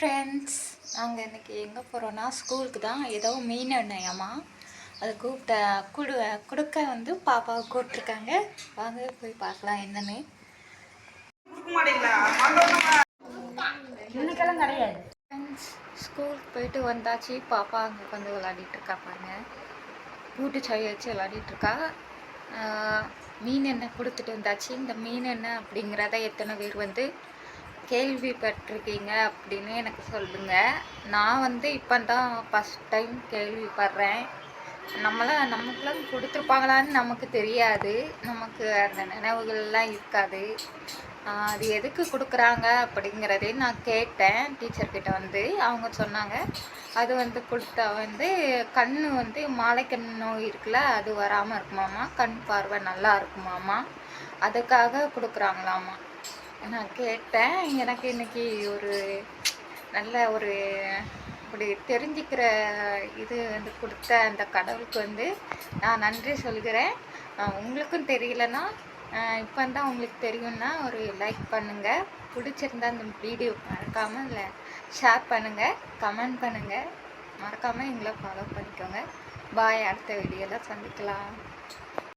Friends நாங்கள் இன்றைக்கி எங்கே போகிறோன்னா ஸ்கூலுக்கு தான். ஏதோ மீன் எண்ணெயம்மா அது கூப்பிட்ட குடு கொடுக்க வந்து பாப்பாவை கூப்பிட்ருக்காங்க வாங்க போய் பார்க்கலாம் என்னன்னு. இன்னைக்கெல்லாம் கிடையாது. ஃப்ரெண்ட்ஸ் ஸ்கூலுக்கு போயிட்டு வந்தாச்சு. பாப்பா அங்கே வந்து விளையாடிட்டு இருக்கா பாருங்க. கூட்டு சாய் வச்சு ஆஹ், மீன் எண்ணெய் கொடுத்துட்டு வந்தாச்சு. இந்த மீன் எண்ணெய் அப்படிங்கிறத எத்தனை பேர் வந்து கேள்விப்பட்டிருக்கீங்க அப்படின்னு எனக்கு சொல்லுங்க. நான் வந்து இப்போ தான் ஃபஸ்ட் டைம் கேள்விப்படுறேன். நம்மளாம் நமக்குலாம் கொடுத்துருப்பாங்களான்னு நமக்கு தெரியாது. நமக்கு அந்த நினைவுகள்லாம் இருக்காது. அது எதுக்கு கொடுக்குறாங்க அப்படிங்கிறதே நான் கேட்டேன் டீச்சர்கிட்ட வந்து. அவங்க சொன்னாங்க அது வந்து கொடுத்தா வந்து கண் வந்து மாலைக்கண் நோய் இருக்குல்ல அது வராமல் இருக்குமாமா கண் பார்வை நல்லா இருக்குமாமா அதுக்காக கொடுக்குறாங்களாமா நான் கேட்டேன். எனக்கு இன்னைக்கு ஒரு நல்ல ஒரு இப்படி தெரிஞ்சுக்கிற இது வந்து கொடுத்த அந்த கடவுளுக்கு வந்து நான் நன்றி சொல்கிறேன். உங்களுக்கும் தெரியலனா இப்போ தான் உங்களுக்கு தெரியும்னா ஒரு லைக் பண்ணுங்கள் பிடிச்சிருந்தா அந்த வீடியோ மறக்காமல் இல்லை ஷேர் பண்ணுங்கள் கமெண்ட் பண்ணுங்கள் மறக்காமல் எங்களை ஃபாலோ பண்ணிக்கோங்க. பாய் அடுத்த வீடியோவில் சந்திக்கலாம்.